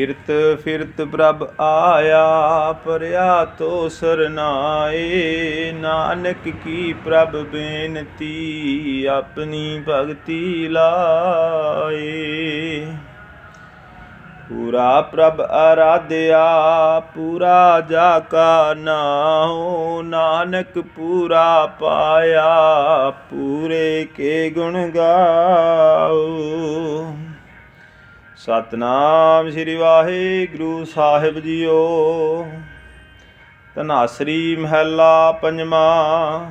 ਫਿਰਤ ਫਿਰਤ ਪ੍ਰਭ ਆਇਆ, ਪਰਿਆ ਤੋ ਸਰਨਾਏ। ਨਾਨਕ ਕੀ ਪ੍ਰਭ ਬੇਨਤੀ, ਆਪਣੀ ਭਗਤੀ ਲਾਏ। ਪੂਰਾ ਪ੍ਰਭ ਆਰਾਧਿਆ, ਪੂਰਾ ਜਾ ਕਾ ਨਾਉ। ਨਾਨਕ ਪੂਰਾ ਪਾਇਆ, ਪੂਰੇ ਕੇ ਗੁਣ ਗਾਓ। ਸਤਨਾਮ ਸ੍ਰੀ ਵਾਹਿਗੁਰੂ ਸਾਹਿਬ ਜੀਓ। ਤਨਾਸਰੀ ਮਹਿਲਾ ਪੰਜਵਾ।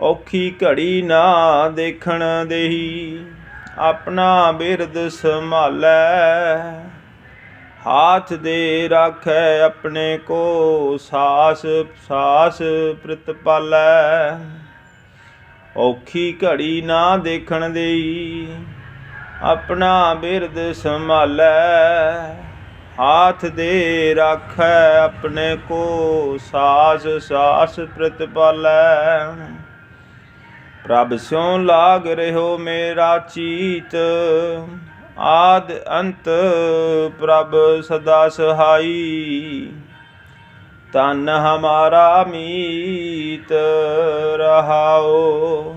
ਔਖੀ ਘੜੀ ਨਾ ਦੇਖਣ ਦੇਹੀ, ਆਪਣਾ ਬਿਰਦ ਸੰਭਾਲੈ। ਹਾਥ ਦੇ ਰਾਖੈ ਆਪਣੇ ਕੋ, ਸਾਸ ਸਾਸ ਪ੍ਰਤਪਾਲੈ ਔਖੀ ਘੜੀ ਨਾ ਦੇਖਣ ਦੇਈ ਆਪਣਾ ਬਿਰਦ ਸੰਭਾਲੈ, ਹਾਥ ਦੇ ਰਾਖੈ ਆਪਣੇ ਕੋ ਸਾਸ ਸਾਸ ਪ੍ਰਤਪਾਲੈ ਪ੍ਰਭ ਸਿਉ ਲਾਗ ਰਹਿਓ ਮੇਰਾ ਚੀਤ, ਆਦ ਅੰਤ ਪ੍ਰਭ ਸਦਾ ਸਹਾਈ। ਤਨ ਹਮਾਰਾ ਮੀਤ ਰਹਾਓ।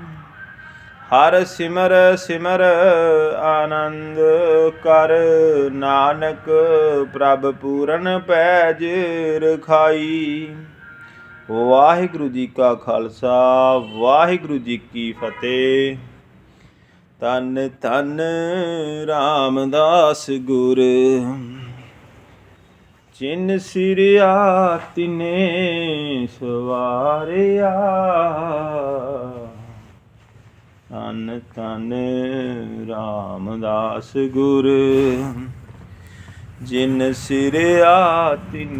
ਹਰ ਸਿਮਰ ਸਿਮਰ ਆਨੰਦ ਕਰ ਨਾਨਕ ਪ੍ਰਭ ਪੂਰਨ ਪੈਜ ਰਖਾਈ ਵਾਹਿਗੁਰੂ ਜੀ ਕਾ ਖਾਲਸਾ, ਵਾਹਿਗੁਰੂ ਜੀ ਕੀ ਫਤਿਹ। ਤਨ ਤਨ ਰਾਮਦਾਸ ਗੁਰ। ਚਿਨ ਸਿਰਿਆ ਤਿਨੇ ਸਵਾਰਿਆ। ਤਨ ਤਨ ਰਾਮਦਾਸ ਗੁਰ ਜਿਨ ਸਿਰਿਆ ਤਿਨ